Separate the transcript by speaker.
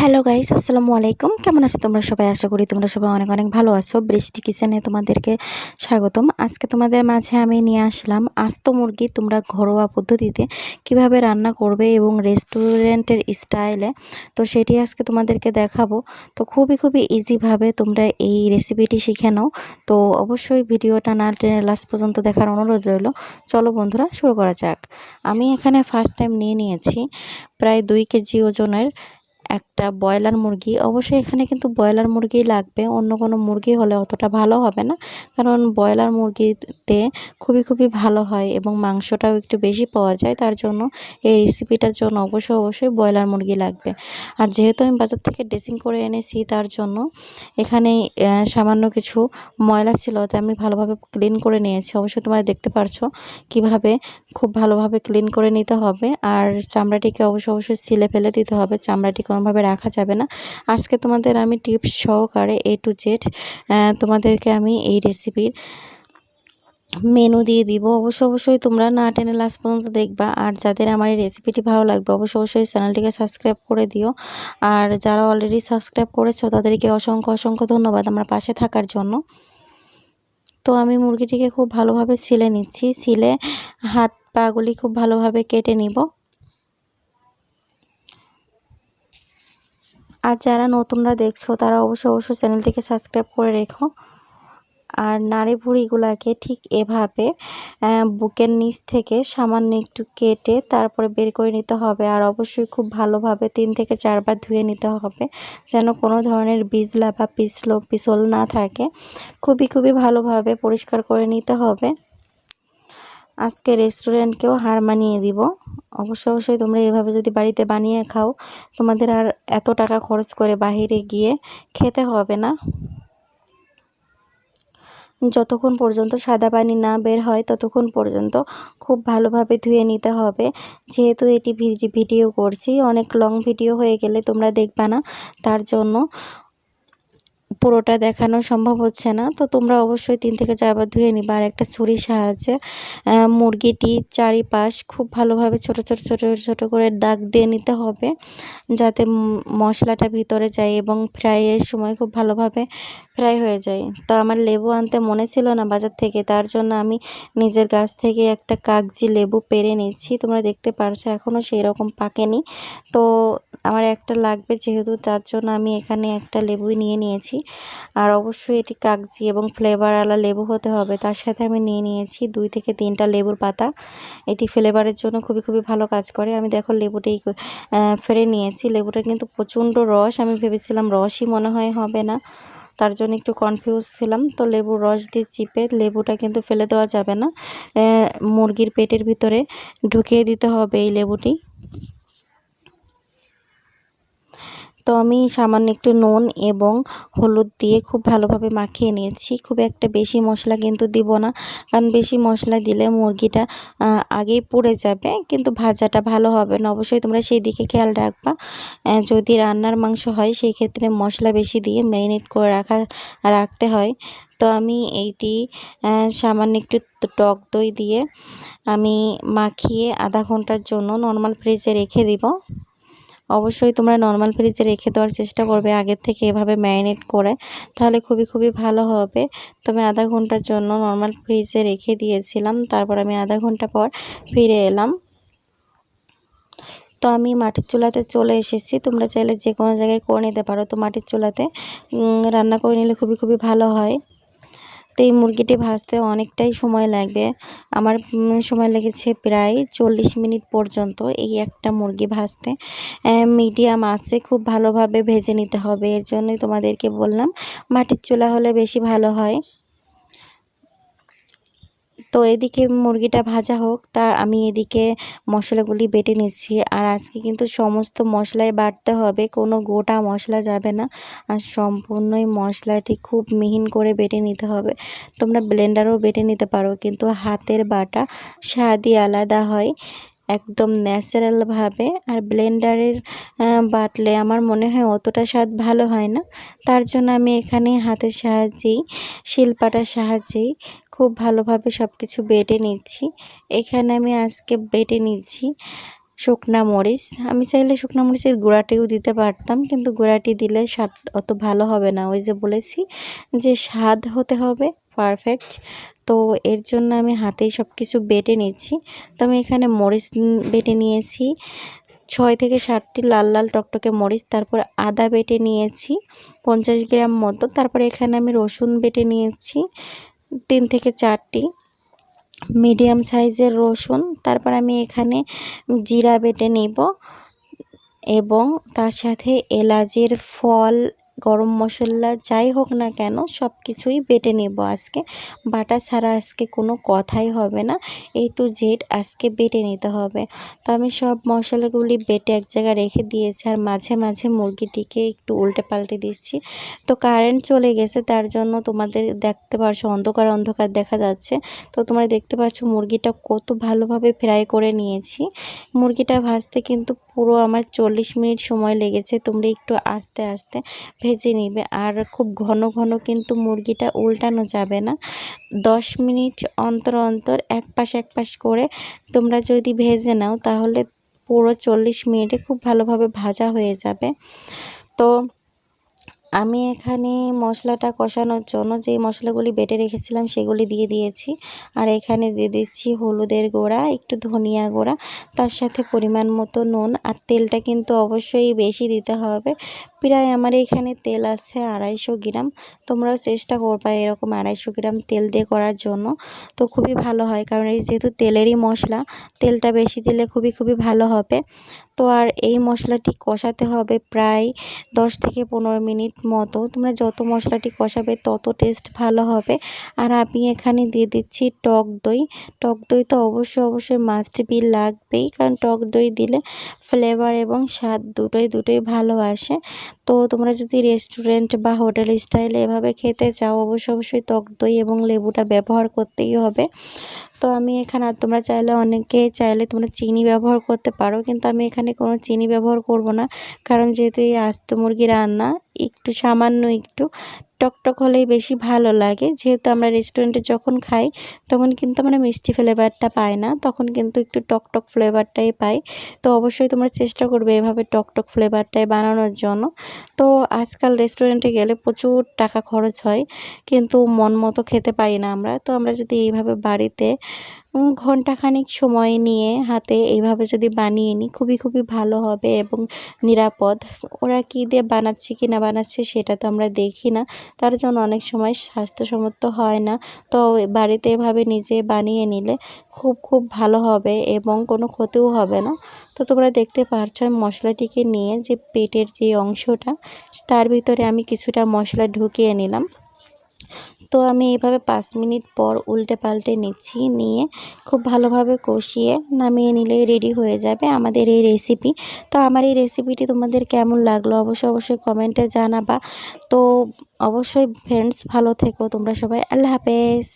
Speaker 1: Hello guys আসসালামু আলাইকুম কেমন আছো তোমরা সবাই? আশা করি তোমরা সবাই অনেক অনেক ভালো আছো। বৃষ্টি কিচেনে তোমাদেরকে স্বাগতম। আজকে তোমাদের মাঝে আমি নিয়ে আসলাম আস্ত মুরগি তোমরা ঘরোয়া পদ্ধতিতে কীভাবে রান্না করবে এবং রেস্টুরেন্টের স্টাইলে। তো সেটি আজকে তোমাদেরকে দেখাবো। তো খুবই খুবই ইজিভাবে তোমরা এই রেসিপিটি শিখে নাও। তো অবশ্যই ভিডিওটা না টেনে লাস্ট পর্যন্ত দেখার অনুরোধ রইল। চলো বন্ধুরা, শুরু করা যাক। আমি এখানে ফার্স্ট টাইম নিয়ে নিয়েছি। প্রায় দুই কেজি ওজনের একটা ব্রয়লার মুরগি, অবশ্যই এখানে কিন্তু ব্রয়লার মুরগি লাগবে, অন্য কোনো মুরগি হলে অতটা ভালো হবে না। কারণ ব্রয়লার মুরগিতে খুবই খুবই ভালো হয় এবং মাংসটাও একটু বেশি পাওয়া যায়, তার জন্য এই রেসিপিটার জন্য অবশ্যই অবশ্যই ব্রয়লার মুরগি লাগবে। আর যেহেতু আমি বাজার থেকে ড্রেসিং করে এনেছি, তার জন্য এখানে সামান্য কিছু ময়লা ছিল, তাই আমি ভালোভাবে ক্লিন করে নিয়েছি। অবশ্যই তোমরা দেখতে পারছ কীভাবে খুব ভালোভাবে ক্লিন করে নিতে হবে। আর চামড়াটিকে অবশ্যই অবশ্যই সিলে ফেলে দিতে হবে। চামড়াটি কোনোভাবে রাখা যাবে না। আজকে তোমাদের আমি টিপস সহকারে এ টু জেড তোমাদেরকে আমি এই রেসিপির মেনু দিয়ে দিব। অবশ্যই অবশ্যই তোমরা না টেনে লাস্ট পর্যন্ত দেখবা। আর যাদের আমার এই রেসিপিটি ভালো লাগবে অবশ্যই অবশ্যই চ্যানেলটিকে সাবস্ক্রাইব করে দিও। আর যারা অলরেডি সাবস্ক্রাইব করেছ, তাদেরকে অসংখ্য অসংখ্য ধন্যবাদ আমার পাশে থাকার জন্য। তো আমি মুরগিটিকে খুব ভালোভাবে ছিলে নিচ্ছি। ছিলে হাত পাগুলি খুব ভালোভাবে কেটে নিব। আর যারা নতুনরা দেখছ, তারা অবশ্যই অবশ্যই চ্যানেলটিকে সাবস্ক্রাইব করে রেখো। আর নাড়ি ভুড়িগুলাকে ঠিক এভাবে বুকের নিচ থেকে সামান্য একটু কেটে তারপরে বের করে নিতে হবে। আর অবশ্যই খুব ভালোভাবে তিন থেকে চারবার ধুয়ে নিতে হবে, যেন কোনো ধরনের বিজলা বা পিছলো, পিছল না থাকে। খুবই খুবই ভালোভাবে পরিষ্কার করে নিতে হবে। আজকে রেস্টুরেন্টকেও হার মানিয়ে দিব। অবশ্যই অবশ্যই তোমরা এভাবে যদি বাড়িতে বানিয়ে খাও, তোমাদের আর এত টাকা খরচ করে বাহিরে গিয়ে খেতে হবে না। যতক্ষণ পর্যন্ত সাদা পানি না বের হয়, ততক্ষণ পর্যন্ত খুব ভালোভাবে ধুয়ে নিতে হবে। যেহেতু এটি ভিডিও করছি, অনেক লং ভিডিও হয়ে গেলে তোমরা দেখবা না। তার জন্য পুরোটা দেখানো সম্ভব হচ্ছে না। তো তোমরা অবশ্যই তিন থেকে চারবার ধুয়ে নিবা। আর একটা ছুরির সাহায্যে মুরগিটি চারিপাশ খুব ভালোভাবে ছোট ছোট ছোট ছোট করে দাগ দিয়ে নিতে হবে, যাতে মশলাটা ভিতরে যায় এবং ফ্রাইয়ের সময় খুব ভালোভাবে ফ্রাই হয়ে যায়। তো আমার লেবু আনতে মনে ছিল না বাজার থেকে, তার জন্য আমি নিজের গাছ থেকে একটা কাগজি লেবু পেরে নিচ্ছি। তোমরা দেখতে পারছ এখনও সেই রকম পাকেনি। তো আমার একটা লাগবে, যেহেতু তার জন্য আমি এখানে একটা লেবুই নিয়ে নিয়েছি। আর অবশ্যই এটি কাগজি এবং ফ্লেভারওয়ালা লেবু হতে হবে। তার সাথে আমি নিয়ে নিয়েছি দুই থেকে তিনটা লেবুর পাতা। এটি ফ্লেভারের জন্য খুবই খুবই ভালো কাজ করে। আমি দেখো লেবুটাই ফেরে নিয়েছি। লেবুটা কিন্তু প্রচণ্ড রস। আমি ভেবেছিলাম রসই মনে হয় হবে না। তার জন্য একটু কনফিউজ ছিলাম। তো লেবুর রস দিয়ে চিপে লেবুটা কিন্তু ফেলে দেওয়া যাবে না। মুরগির পেটের ভিতরে ঢুকিয়ে দিতে হবে এই লেবুটি। তো আমি সামান্য একটু নুন এবং হলুদ দিয়ে খুব ভালোভাবে মাখিয়ে নিয়েছি। খুব একটা বেশি মশলা কিন্তু দিব না, কারণ বেশি মশলা দিলে মুরগিটা আগেই পুড়ে যাবে, কিন্তু ভাজাটা ভালো হবে না। অবশ্যই তোমরা সেই দিকে খেয়াল রাখবা। যদি রান্নার মাংস হয়, সেই ক্ষেত্রে মশলা বেশি দিয়ে ম্যারিনেট করে রাখা, রাখতে হয়। তো আমি এইটি সামান্য একটু টক দই দিয়ে আমি মাখিয়ে আধা ঘণ্টার জন্য নর্মাল ফ্রিজে রেখে দিব। অবশ্যই তোমরা নর্মাল ফ্রিজে রেখে দেওয়ার চেষ্টা করবে। আগের থেকে এভাবে ম্যারিনেট করে তাহলে খুবই খুবই ভালো হবে। তো আমি আধা ঘণ্টার জন্য নর্মাল ফ্রিজে রেখে দিয়েছিলাম। তারপর আমি আধা ঘণ্টা পর ফিরে এলাম। তো আমি মাটির চুলাতে চলে এসেছি। তোমরা চাইলে যে কোনো জায়গায় করে নিতে পারো। তো মাটির চুলাতে রান্না করে নিলে খুবই খুবই ভালো হয়। তো এই মুরগিটি ভাজতে অনেকটাই সময় লাগবে। আমার সময় লেগেছে প্রায় চল্লিশ মিনিট পর্যন্ত এই একটা মুরগি ভাজতে। মিডিয়াম আছে, খুব ভালোভাবে ভেজে নিতে হবে। এর জন্যই তোমাদেরকে বললাম, মাটির চুলা হলে বেশি ভালো হয়। তো এদিকে মুরগিটা ভাজা হোক, তা আমি এদিকে মশলাগুলি বেটে নিচ্ছি। আর আজকে কিন্তু সমস্ত মশলাই বাটতে হবে, কোনো গোটা মশলা যাবে না। আর সম্পূর্ণই মশলাটি খুব মিহিন করে বেটে নিতে হবে। তোমরা ব্লেন্ডারও বেটে নিতে পারো, কিন্তু হাতের বাটা স্বাদই আলাদা হয়, একদম ন্যাচারালভাবে আর ব্লেন্ডারের বাটলে আমার মনে হয় অতটা স্বাদ ভালো হয় না। তার জন্য আমি এখানে হাতের সাহায্যেই, শিলপাটার সাহায্যেই খুব ভালোভাবে সব কিছু বেটে নিচ্ছি। এখানে আমি আজকে বেটে নিচ্ছি শুকনা মরিচ। আমি চাইলে শুকনা মরিচের গুঁড়াটিও দিতে পারতাম, কিন্তু গুঁড়াটি দিলে স্বাদ অত ভালো হবে না। ওই যে বলেছি যে স্বাদ হতে হবে পারফেক্ট তো এর জন্য আমি হাতেই সব কিছু বেটে নিচ্ছি। তো আমি এখানে মরিচ বেটে নিয়েছি। ছয় থেকে ষাটটি লাল লাল টকটকে মরিচ, তারপর আদা বেটে নিয়েছি, পঞ্চাশ গ্রাম মতো। তারপরে এখানে আমি রসুন বেটে নিয়েছি। তিন থেকে চারটি। মিডিয়াম সাইজের রসুন, তারপর আমি এখানে জিরা বেটে নেব এবং তার সাথে এলাচের ফল গরম মশলা যাই হোক না কেন সব কিছুই বেটে নেব আজকে। বাটা ছাড়া আজকে কোনো কথাই হবে না। এই টু জেড আজকে বেটে নিতে হবে। তো আমি সব মশলাগুলি বেটে এক জায়গায় রেখে দিয়েছি আর মাঝে মাঝে মুরগিটিকে একটু উল্টে পাল্টে দিচ্ছি। তো কারেন্ট চলে গেছে, তার জন্য তোমাদের দেখতে পারছ অন্ধকার অন্ধকার দেখা যাচ্ছে। তো তোমরা দেখতে পাচ্ছ মুরগিটা কত ভালোভাবে ফ্রাই করে নিয়েছি। মুরগিটা ভাজতে কিন্তু পুরো আমার চল্লিশ মিনিট সময় লেগেছে, তোমরা একটু আস্তে আস্তে ভেজে নিবে। আর খুব ঘন ঘন কিন্তু মুরগিটা উল্টানো যাবে না। দশ মিনিট অন্তর অন্তর এক পাশ এক পাশ করে তোমরা যদি ভেজে নাও, তাহলে পুরো চল্লিশ মিনিটে খুব ভালোভাবে ভাজা হয়ে যাবে। তো আমি এখানে মশলাটা কষানোর জন্য যে মশলাগুলি বেটে রেখেছিলাম সেগুলি দিয়ে দিয়েছি। আর এখানে দিয়ে দিচ্ছি হলুদের গোড়া, একটু ধনিয়া গোড়া, তার সাথে পরিমাণ মতো নুন। আর তেলটা কিন্তু অবশ্যই বেশি দিতে হবে প্রায় আমার এখানে তেল আছে আড়াইশো গ্রাম। তোমরাও চেষ্টা করবা এরকম আড়াইশো গ্রাম তেল দিয়ে করার জন্য। তো খুবই ভালো হয়, কারণ এই যেহেতু তেলেরই মশলা, তেলটা বেশি দিলে খুবই খুবই ভালো হবে। তো আর এই মশলাটি কষাতে হবে প্রায় দশ থেকে পনেরো মিনিট মতো। তোমরা যত মশলাটি কষাবে তত টেস্ট ভালো হবে। আর আমি এখানে দিয়ে দিচ্ছি টক দই। টক দই তো অবশ্যই অবশ্যই মাস্ট বি লাগবেই, কারণ টক দই দিলে ফ্লেভার এবং স্বাদ দুটোই দুটোই ভালো আসে। তো তোমরা যদি রেস্টুরেন্ট বা হোটেল স্টাইলে এভাবে খেতে চাও, অবশ্যই অবশ্যই টক দই এবং লেবুটা ব্যবহার করতেই হবে। তো আমি এখানে তোমরা চাইলে অনেকে চাইলে তোমরা চিনি ব্যবহার করতে পারো, কিন্তু আমি এখানে কোনো চিনি ব্যবহার করব না। কারণ যেহেতু এই আস্ত মুরগি রান্না, একটু সামান্য একটু টকটক হলেই বেশি ভালো লাগে। যেহেতু আমরা রেস্টুরেন্টে যখন খাই, তখন কিন্তু আমরা মিষ্টি ফ্লেভারটা পাই না, তখন কিন্তু একটু টকটক ফ্লেভারটাই পাই। তো অবশ্যই তোমরা চেষ্টা করবে এভাবে টকটক ফ্লেভারটাই বানানোর জন্য। তো আজকাল রেস্টুরেন্টে গেলে প্রচুর টাকা খরচ হয়, কিন্তু মন মতো খেতে পারি না আমরা। তো আমরা যদি এইভাবে বাড়িতে ঘন্টাখানিক সময় নিয়ে হাতে এইভাবে যদি বানিয়ে নিই, খুবই খুবই ভালো হবে এবং নিরাপদ। ওরা কী দিয়ে বানাচ্ছে, কি না বানাচ্ছে সেটা তো আমরা দেখি না। তার জন্য অনেক সময় স্বাস্থ্যসম্মত হয় না। তো বাড়িতে এভাবে নিজে বানিয়ে নিলে খুব খুব ভালো হবে এবং কোনো ক্ষতিও হবে না। তো তোমরা দেখতে পারছ মশলাটিকে নিয়ে যে পেটের যে অংশটা, তার ভিতরে আমি কিছুটা মশলা ঢুকিয়ে নিলাম। তো আমি এইভাবে পাঁচ মিনিট পর উল্টে পাল্টে নিচ্ছি, নিয়ে খুব ভালোভাবে কষিয়ে নামিয়ে নিলেই রেডি হয়ে যাবে আমাদের এই রেসিপি তো আমার এই রেসিপিটি তোমাদের কেমন লাগল অবশ্যই অবশ্যই কমেন্টে জানাবা। তো অবশ্যই ফ্রেন্ডস ভালো থেকো তোমরা সবাই, আল্লাহ হাফেজ।